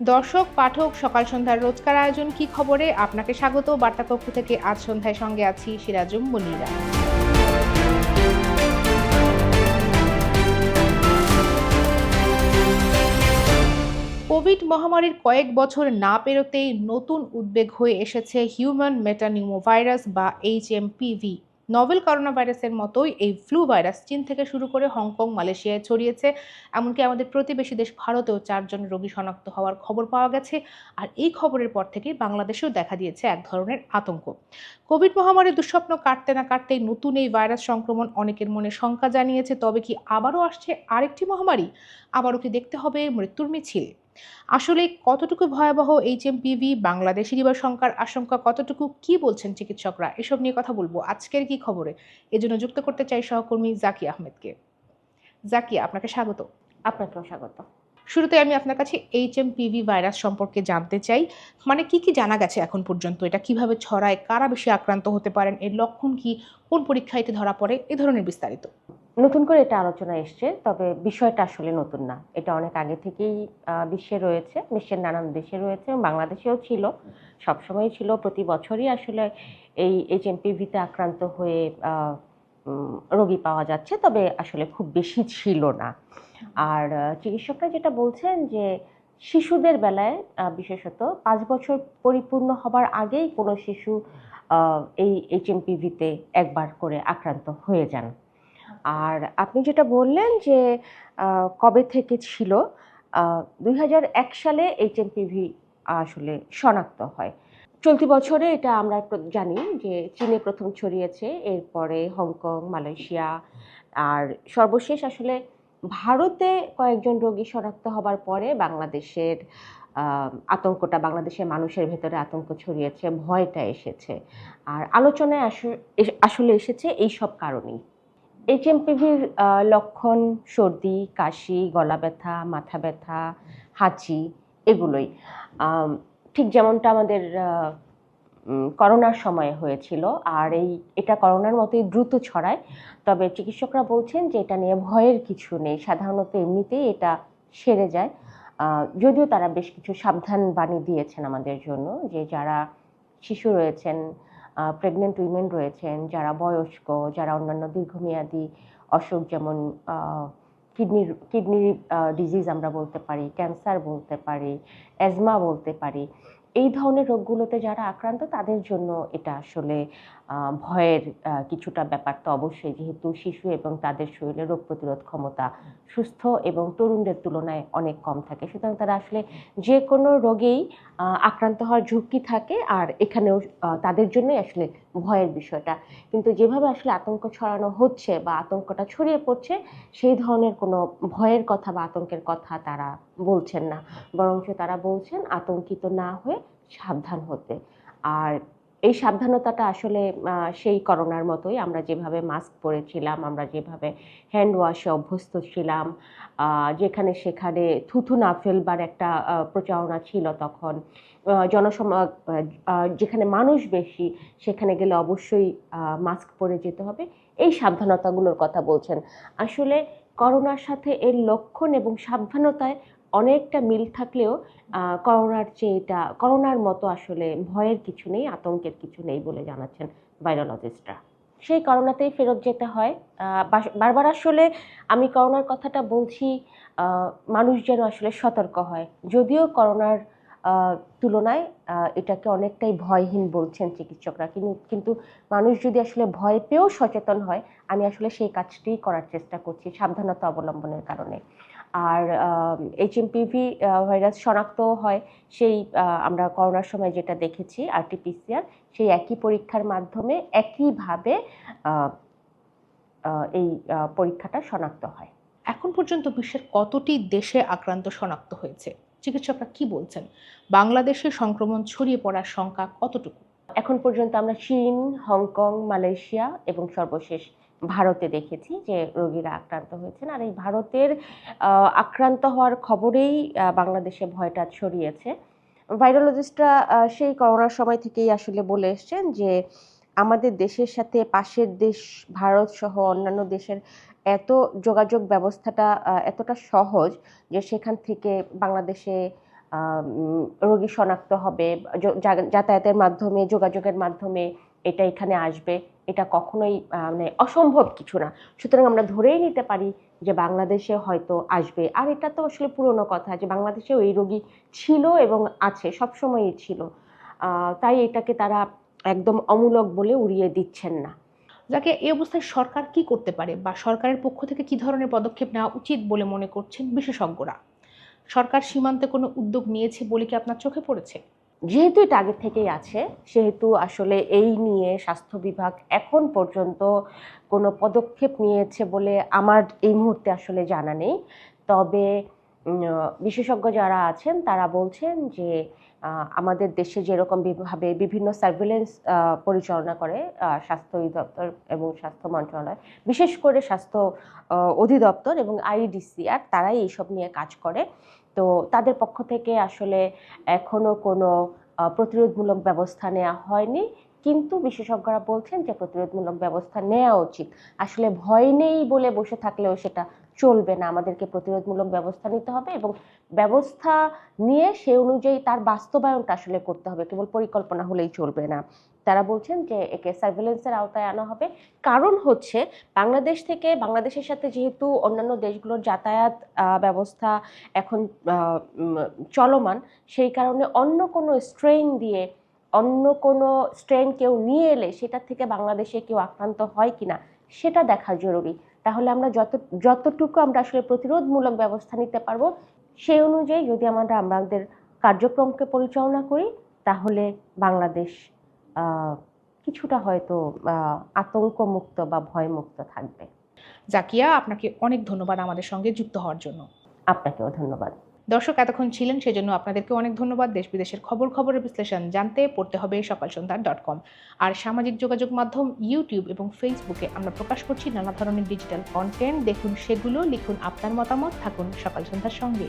দর্শক, পাঠক, সকাল সন্ধ্যার রোজকার আয়োজন কি খবরে? আপনাকে স্বাগত। বার্তা কক্ষ থেকে আজ সন্ধ্যায় সঙ্গে আছি সিরাজুম মনিরা। কোভিড মহামারীর কয়েক বছর না পেরোতেই নতুন উদ্বেগ হয়ে এসেছে হিউম্যান মেটানিউমোভাইরাস বা এইচএমপিভি নভেল করোনা ভাইরাসের মতোই এই ফ্লু ভাইরাস চীন থেকে শুরু করে হংকং, মালয়েশিয়ায় ছড়িয়েছে। এমনকি আমাদের প্রতিবেশী দেশ ভারতেও চারজন রোগী শনাক্ত হওয়ার খবর পাওয়া গেছে। আর এই খবরের পর থেকেই বাংলাদেশেও দেখা দিয়েছে এক ধরনের আতঙ্ক। কোভিড মহামারীর দুঃস্বপ্ন কাটতে না কাটতেই নতুন এই ভাইরাস সংক্রমণ অনেকের মনে শঙ্কা জানিয়েছে। তবে কি আবারও আসছে আরেকটি মহামারী? আবারও কি দেখতে হবে মৃত্যুর মিছিল? আসলে কতটুকু ভয়াবহ এইচ এইচএমপিভি বাংলাদেশেরই বা সংখ্যার আশঙ্কা কতটুকু? কি বলছেন চিকিৎসকরা? এসব নিয়ে কথা বলব। আজকের কি খবরে? এজন্য যুক্ত করতে চাই সহকর্মী জাকি আহমেদকে। জাকিয়া আপনাকে স্বাগত। আপনাকেও স্বাগত। শুরুতে আমি আপনার কাছে এইচ এম এইচএমপিভি ভাইরাস সম্পর্কে জানতে চাই। মানে কি কি জানা গেছে এখন পর্যন্ত? এটা কীভাবে ছড়ায়? কারা বেশি আক্রান্ত হতে পারেন? এর লক্ষণ কি? কোন পরীক্ষা এতে ধরা পড়ে? এ ধরনের বিস্তারিত। নতুন করে এটা আলোচনা এসছে, তবে বিষয়টা আসলে নতুন না। এটা অনেক আগে থেকেই বিশ্বে রয়েছে, বিশ্বের নানান দেশে রয়েছে বাংলাদেশেও ছিল। সবসময় ছিল, প্রতি বছরই আসলে এই এইচএমপিভিতে আক্রান্ত হয়ে রোগী পাওয়া যাচ্ছে, তবে আসলে খুব বেশি ছিল না। আর চিকিৎসকরা যেটা বলছেন যে, শিশুদের বেলায় বিশেষত পাঁচ বছর পরিপূর্ণ হবার আগেই কোনো শিশু এই এইচএমপিভিতে একবার করে আক্রান্ত হয়ে যান। আর আপনি যেটা বললেন যে কবে থেকে ছিল দুই সালে এইচএমপিভি আসলে শনাক্ত হয়। চলতি বছরে এটা আমরা জানি যে চীনে প্রথম ছড়িয়েছে, এরপরে হংকং, মালয়েশিয়া, আর সর্বশেষ আসলে ভারতে কয়েকজন রোগী শনাক্ত হবার পরে বাংলাদেশের আতঙ্কটা, বাংলাদেশের মানুষের ভেতরে আতঙ্ক ছড়িয়েছে, ভয়টা এসেছে। আর আলোচনায় আসলে এসেছে এই সব কারণেই। এইচএমপিভির লক্ষণ, সর্দি, কাশি, গলা ব্যথা, মাথা ব্যথা, হাঁচি এগুলোই। ঠিক যেমনটা আমাদের করোনার সময়ে হয়েছিল, আর এই, এটা করোনার মতোই দ্রুত ছড়ায়। তবে চিকিৎসকরা বলছেন যে এটা নিয়ে ভয়ের কিছু নেই, সাধারণত এমনিতেই এটা সেরে যায়। যদিও তারা বেশ কিছু সাবধান বাণী দিয়েছেন আমাদের জন্য, যে যারা শিশু রয়েছেন প্রেগনেন্ট উইমেন রয়েছেন, যারা বয়স্ক, যারা অন্যান্য দীর্ঘমেয়াদী অসুখ যেমন কিডনির কিডনির ডিজিজ আমরা বলতে পারি ক্যান্সার বলতে পারি অ্যাজমা বলতে পারি। এই ধরনের রোগগুলোতে যারা আক্রান্ত, তাদের জন্য এটা আসলে ভয়ের কিছুটা ব্যাপার তো অবশ্যই। যেহেতু শিশু এবং তাদের শরীরে রোগ প্রতিরোধ ক্ষমতা সুস্থ এবং তরুণদের তুলনায় অনেক কম থাকে। সুতরাং তারা আসলে যে কোনো রোগেই আক্রান্ত হওয়ার ঝুঁকি থাকে আর এখানেও তাদের জন্যই আসলে ভয়ের বিষয়টা। কিন্তু যেভাবে আসলে আতঙ্ক ছড়ানো হচ্ছে বা আতঙ্কটা ছড়িয়ে পড়ছে, সেই ধরনের কোনো ভয়ের কথা বা আতঙ্কের কথা তারা বলছেন না। বরঞ্চ তারা বলছেন আতঙ্কিত না হয়ে সাবধান হতে। আর এই সাবধানতাটা আসলে সেই করোনার মতোই আমরা যেভাবে মাস্ক পরেছিলাম, আমরা যেভাবে হ্যান্ড ওয়াশে অভ্যস্ত ছিলাম যেখানে সেখানে থুথু না ফেলবার একটা প্রচারণা ছিল তখন জনসমা যেখানে মানুষ বেশি, সেখানে গেলে অবশ্যই মাস্ক পরে যেতে হবে। এই সাবধানতাগুলোর কথা বলছেন। আসলে করোনার সাথে এর লক্ষণ এবং সাবধানতায় অনেকটা মিল থাকলেও করোনার চেয়ে এটা করোনার মতো আসলে ভয়ের কিছু নেই, আতঙ্কের কিছু নেই বলে জানাচ্ছেন ভাইরোলজিস্টরা। সেই করোনাতেই ফেরত যেতে হয়। বারবার আসলে আমি করোনার কথাটা বলছি মানুষ যেন আসলে সতর্ক হয়। যদিও করোনার তুলনায় এটাকে অনেকটাই ভয়হীন বলছেন চিকিৎসকরা। কিন্তু কিন্তু মানুষ যদি আসলে ভয় পেয়েও সচেতন হয়, আমি আসলে সেই কাজটিই করার চেষ্টা করছি সাবধানতা অবলম্বনের কারণে। আর এইচএমপিভি ভাইরাস শনাক্ত হয়। সেই আমরা করোনার সময় যেটা দেখেছি আরটিপিসিআর সেই একই পরীক্ষার মাধ্যমে একইভাবে এই পরীক্ষাটা শনাক্ত হয়। এখন পর্যন্ত বিশ্বের কতটি দেশে আক্রান্ত শনাক্ত হয়েছে? চিকিৎসকরা কি বলছেন? বাংলাদেশে সংক্রমণ ছড়িয়ে পড়ার সংখ্যা কতটুকু? এখন পর্যন্ত আমরা চীন হংকং মালয়েশিয়া এবং সর্বশেষ ভারতে দেখেছি যে রোগীরা আক্রান্ত হয়েছেন। আর এই ভারতের আক্রান্ত হওয়ার খবরেই বাংলাদেশে ভয়টা ছড়িয়েছে। ভাইরোলজিস্টরা সেই করোনার সময় থেকেই আসলে বলে এসছেন যে, আমাদের দেশের সাথে পাশের দেশ, ভারত সহ অন্যান্য দেশের এত যোগাযোগ ব্যবস্থাটা এতটা সহজ যে সেখান থেকে বাংলাদেশে রোগী শনাক্ত হবে যাতায়াতের মাধ্যমে, যোগাযোগের মাধ্যমে এটা এখানে আসবে। এটা কখনোই মানে অসম্ভব কিছু না। সুতরাং আমরা ধরেই নিতে পারি যে বাংলাদেশে হয়তো আসবে। আর এটা তো আসলে পুরনো কথা যে বাংলাদেশেও এই রোগী ছিল এবং আছে, সবসময়ই ছিল। তাই এটাকে তারা একদম অমূলক বলে উড়িয়ে দিচ্ছেন না। যাকে এই অবস্থায় সরকার কি করতে পারে বা সরকারের পক্ষ থেকে কি ধরনের পদক্ষেপ নেওয়া উচিত বলে মনে করছেন বিশেষজ্ঞরা? সরকার সীমান্তে কোনো উদ্যোগ নিয়েছে বলে কি আপনার চোখে পড়েছে? যেহেতু এটা আগের থেকেই আছে, সেহেতু আসলে এই নিয়ে স্বাস্থ্য বিভাগ এখন পর্যন্ত কোনো পদক্ষেপ নিয়েছে বলে আমার এই মুহূর্তে আসলে জানা নেই। তবে বিশেষজ্ঞ যারা আছেন, তারা বলছেন যে আমাদের দেশে যেরকম ভাবে বিভিন্ন সার্ভিলেন্স পরিচালনা করে স্বাস্থ্য অধিদপ্তর এবং স্বাস্থ্য মন্ত্রণালয়, বিশেষ করে স্বাস্থ্য অধিদপ্তর এবং আইডিসিআর তারাই এইসব নিয়ে কাজ করে। তো তাদের পক্ষ থেকে আসলে এখনও কোনো প্রতিরোধমূলক ব্যবস্থা নেওয়া হয়নি। কিন্তু বিশেষজ্ঞরা বলছেন যে প্রতিরোধমূলক ব্যবস্থা নেওয়া উচিত। আসলে ভয় নেই বলে বসে থাকলেও সেটা চলবে না। আমাদেরকে প্রতিরোধমূলক ব্যবস্থা নিতে হবে এবং ব্যবস্থা নিয়ে সে অনুযায়ী তার বাস্তবায়নটা আসলে করতে হবে। কেবল পরিকল্পনা হলেই চলবে না। তারা বলছেন যে একে সার্ভেলেন্সের আওতায় আনা হবে। কারণ হচ্ছে বাংলাদেশ থেকে, বাংলাদেশের সাথে যেহেতু অন্যান্য দেশগুলোর যাতায়াত ব্যবস্থা এখন চলমান, সেই কারণে অন্য কোনো স্ট্রেন দিয়ে অন্য কোনো স্ট্রেন কেউ নিয়ে এলে সেটা থেকে বাংলাদেশে কেউ আক্রান্ত হয় কিনা সেটা দেখা জরুরি। তাহলে আমরা যত যতটুকু আমরা আসলে প্রতিরোধমূলক ব্যবস্থা নিতে পারব সেই অনুযায়ী যদি আমরা আমাদের কার্যক্রমকে পরিচালনা করি তাহলে বাংলাদেশ কিছুটা হয়তো আতঙ্কমুক্ত বা ভয়মুক্ত থাকবে। জাকিয়া আপনাকে অনেক ধন্যবাদ আমাদের সঙ্গে যুক্ত হওয়ার জন্য। আপনাকেও ধন্যবাদ। দর্শক এতক্ষণ ছিলেন, সেজন্য আপনাদেরকে অনেক ধন্যবাদ। দেশ বিদেশের খবর, খবরের বিশ্লেষণ জানতে পড়তে হবে সকাল সন্ধ্যা ডট কম। আর সামাজিক যোগাযোগ মাধ্যম ইউটিউব এবং ফেসবুকে আমরা প্রকাশ করছি নানা ধরনের ডিজিটাল কন্টেন্ট দেখুন সেগুলো, লিখুন আপনার মতামত। থাকুন সকাল সন্ধ্যার সঙ্গে।